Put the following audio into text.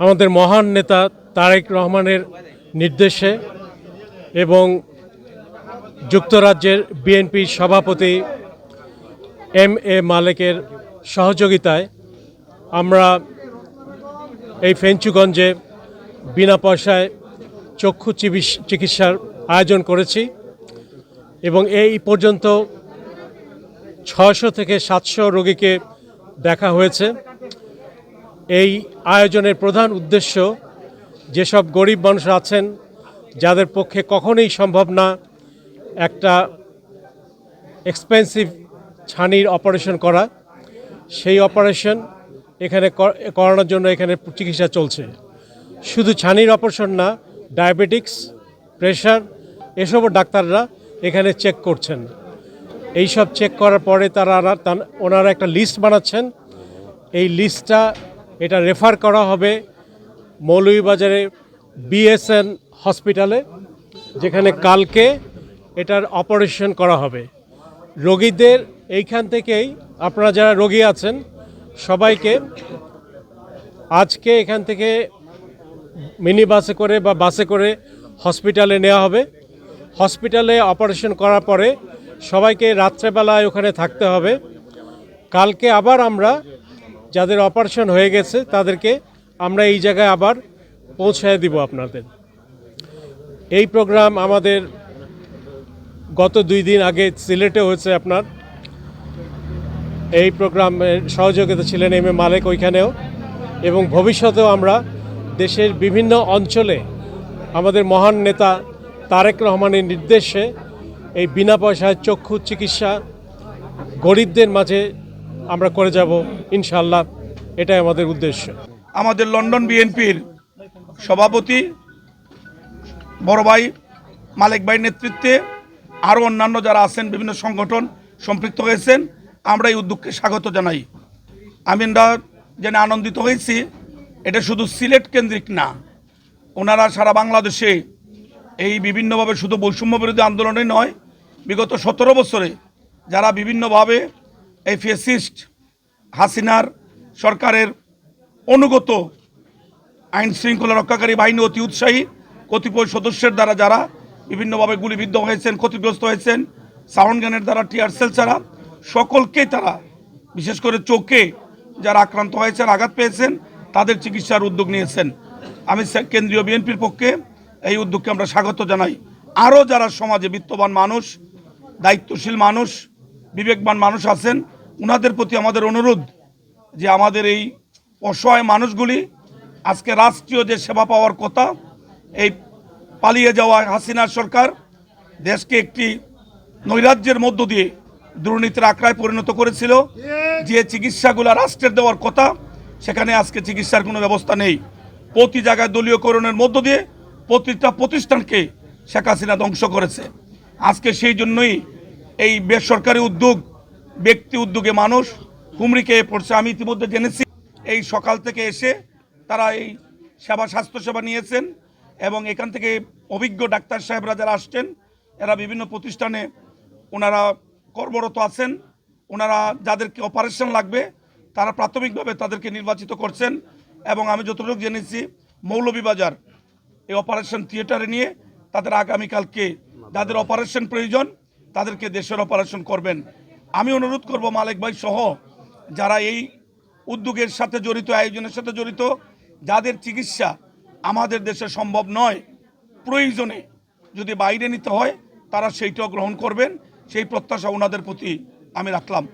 আমাদের মহান নেতা তারেক রহমানের নির্দেশে এবং যুক্তরাজ্যের বিএনপির সভাপতি এম এ মালেকের সহযোগিতায় আমরা এই ফেঞ্চুগঞ্জে বিনা পয়সায় চক্ষু চিকিৎসার আয়োজন করেছি এবং এই পর্যন্ত ছয়শো থেকে সাতশো রোগীকে দেখা হয়েছে। এই আয়োজনের প্রধান উদ্দেশ্য যেসব গরিব মানুষ আছেন, যাদের পক্ষে কখনোই সম্ভব না একটা এক্সপেন্সিভ ছানির অপারেশন করা, সেই অপারেশন এখানে করানোর জন্য এখানে চিকিৎসা চলছে। শুধু ছানির অপারেশন না ডায়াবেটিক্স প্রেশার এসবও ডাক্তাররা এখানে চেক করছেন। এই সব চেক করার পরে তারা ওনারা একটা লিস্ট বানাচ্ছেন। এই লিস্টটা এটা রেফার করা হবে মৌলভীবাজারে বিএসএন হসপিটালে যেখানে কালকে এটার অপারেশন করা হবে। রোগীদের এইখান থেকেই, আপনারা যারা রোগী আছেন, সবাইকে আজকে এখান থেকে মিনি বাসে করে বা বাসে করে হসপিটালে নেওয়া হবে। হসপিটালে অপারেশন করার পরে সবাইকে রাত্রেবেলায় ওখানে থাকতে হবে। কালকে আবার আমরা যাদের অপারেশন হয়ে গেছে, তাদেরকে আমরা এই জায়গায় আবার পৌঁছায় দিব আপনাদের। এই প্রোগ্রাম আমাদের গত দুই দিন আগে সিলেটে হয়েছে আপনার। এই প্রোগ্রামের সহযোগিতা ছিলেন এম এ মালেক ওইখানেও এবং ভবিষ্যতেও আমরা দেশের বিভিন্ন অঞ্চলে আমাদের মহান নেতা তারেক রহমানের নির্দেশে এই বিনা পয়সায় চক্ষু চিকিৎসা গরিবদের মাঝে আমরা করে যাব ইনশাল্লাহ এটাই আমাদের উদ্দেশ্য। আমাদের লন্ডন বিএনপির সভাপতি, বড় ভাই মালিক ভাইয়ের নেতৃত্বে আরও অন্যান্য যারা আছেন, বিভিন্ন সংগঠন সম্পৃক্ত হয়েছেন, আমরা এই উদ্যোগকে স্বাগত জানাই। আমি আমরা জেনে আনন্দিত হয়েছি, এটা শুধু সিলেট কেন্দ্রিক না, ওনারা সারা বাংলাদেশে এই বিভিন্নভাবে শুধু বৈষম্য বিরোধী আন্দোলনে নয়, বিগত সতেরো বছরে যারা বিভিন্নভাবে এই ফেসিস্ট হাসিনার সরকারের অনুগত আইন শৃঙ্খলা রক্ষাকারী বাহিনী অতি উৎসাহী, কতিপয় সদস্যের দ্বারা যারা বিভিন্নভাবে গুলিবিদ্ধ হয়েছেন, ক্ষতিগ্রস্ত হয়েছেন, সাউন্ড গানের দ্বারা, টিয়ার সেল ছাড়া সকলকে তারা, বিশেষ করে চোখে যারা আক্রান্ত হয়েছেন, আঘাত পেয়েছেন, তাদের চিকিৎসার উদ্যোগ নিয়েছেন। আমি কেন্দ্রীয় বিএনপির পক্ষে এই উদ্যোগকে আমরা স্বাগত জানাই। আরও যারা সমাজে বিত্তবান মানুষ, দায়িত্বশীল মানুষ, বিবেকবান মানুষ আছেন ওনাদের প্রতি আমাদের অনুরোধ যে আমাদের এই অসহায় মানুষগুলি আজকে রাষ্ট্রীয় যে সেবা পাওয়ার কথা, এই পালিয়ে যাওয়া হাসিনার সরকার দেশকে একটি নৈরাজ্যের মধ্য দিয়ে দুর্নীতির আঁকড়ায় পরিণত করেছিল। যে চিকিৎসাগুলো রাষ্ট্রের দেওয়ার কথা, সেখানে আজকে চিকিৎসার কোনো ব্যবস্থা নেই। প্রতি জায়গায় দলীয়করণের মধ্য দিয়ে প্রতিটা প্রতিষ্ঠানকে শেখ হাসিনা ধ্বংস করেছে। আজকে সেই জন্যই এই বেসরকারি উদ্যোগ ব্যক্তি উদ্যোগে মানুষ খেয়ে পড়ছে। আমি ইতিমধ্যে জেনেছি, এই সকাল থেকে এসে তারা এই সেবা স্বাস্থ্যসেবা নিয়েছেন এবং এখান থেকে অভিজ্ঞ ডাক্তার সাহেবরা যারা আসছেন, এরা বিভিন্ন প্রতিষ্ঠানে ওনারা কর্মরত আছেন। ওনারা যাদেরকে অপারেশন লাগবে, তারা প্রাথমিকভাবে তাদেরকে নির্বাচিত করছেন এবং আমি যতটুকু জেনেছি, মৌলভীবাজার এই অপারেশন থিয়েটারে নিয়ে তাদের আগামীকালকে যাদের অপারেশন প্রয়োজন, তাদেরকে দেশের অপারেশন করবেন। আমি অনুরোধ করব মালিক ভাই সহ যারা এই উদ্যোগের সাথে জড়িত, আয়োজনের সাথে জড়িত, যাদের চিকিৎসা আমাদের দেশে সম্ভব নয়, প্রয়োজনে যদি বাইরে নিতে হয়, তারা সেইটাও গ্রহণ করবেন। সেই প্রত্যাশা ওনাদের প্রতি আমি রাখলাম।